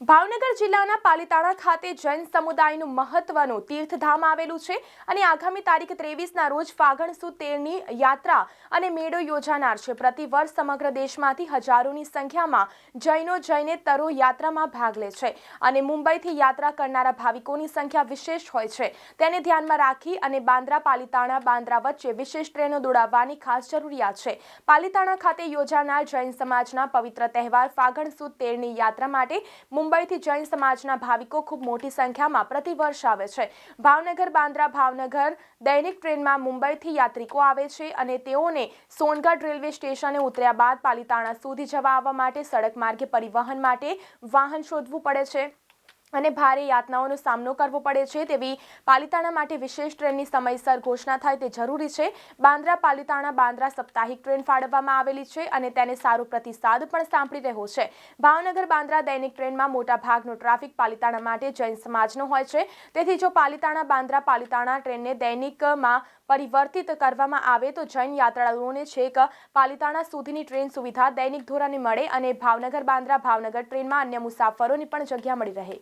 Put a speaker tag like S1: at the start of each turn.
S1: ભાવનગર જિલ્લાના પાલીતાણા ખાતે જૈન સમુદાયનું મહત્વનું તીર્થધામ આવેલું છે અને આગામી તારીખ ત્રેવીસના રોજ ફાગણ સુદ તેરની યાત્રા અને મેળો યોજાનાર છે. પ્રતિ વર્ષ સમગ્ર દેશમાંથી હજારોની સંખ્યામાં જૈનો જૈનેતરો યાત્રામાં ભાગ લે છે અને મુંબઈથી યાત્રા કરનારા ભાવિકોની સંખ્યા વિશેષ હોય છે. તેને ધ્યાનમાં રાખી અને બાંદ્રા, પાલીતાણા, બાંદ્રા વચ્ચે વિશેષ ટ્રેનો દોડાવવાની ખાસ જરૂરિયાત છે. પાલીતાણા ખાતે યોજાનાર જૈન સમાજના પવિત્ર તહેવાર ફાગણ સુદ તેરની યાત્રા માટે મુંબઈથી જૈન સમાજના ભાવિકો ખૂબ મોટી સંખ્યામાં પ્રતિવર્ષ આવે છે. ભાવનગર, બાંદ્રા, ભાવનગર દૈનિક ટ્રેનમાં મુંબઈથી યાત્રિકો આવે છે અને તેઓને સોનગઢ રેલવે સ્ટેશને ઉતર્યા બાદ પાલિતાણા સુધી જવા આવવા માટે, સડક માર્ગે પરિવહન માટે વાહન શોધવું પડે છે. અને ભારે યાતનાઓનો સામનો કરવો પડે છે. તેવી પાલિતાણા માટે વિશેષ ટ્રેનની સમયસર ઘોષણા થાય તે જરૂરી છે. બાંદ્રા પાલિતાણા બાંદ્રા સાપ્તાહિક ટ્રેન ફાળવવામાં આવેલી છે અને તેને સારો પ્રતિસાદ પણ સાંપડી રહ્યો છે. ભાવનગર બાંદ્રા દૈનિક ટ્રેનમાં મોટા ભાગનો ટ્રાફિક પાલિતાણા માટે જૈન સમાજનો હોય છે. તેથી જો પાલિતાણા બાંદ્રા પાલિતાણા ટ્રેનને દૈનિકમાં પરિવર્તિત કરવામાં આવે તો જૈન યાત્રાળુઓને છેક પાલિતાણા સુધીની ટ્રેન સુવિધા દૈનિક ધોરણે મળે અને ભાવનગર બાંદ્રા ભાવનગર ટ્રેનમાં અન્ય મુસાફરોની પણ જગ્યા મળી રહે.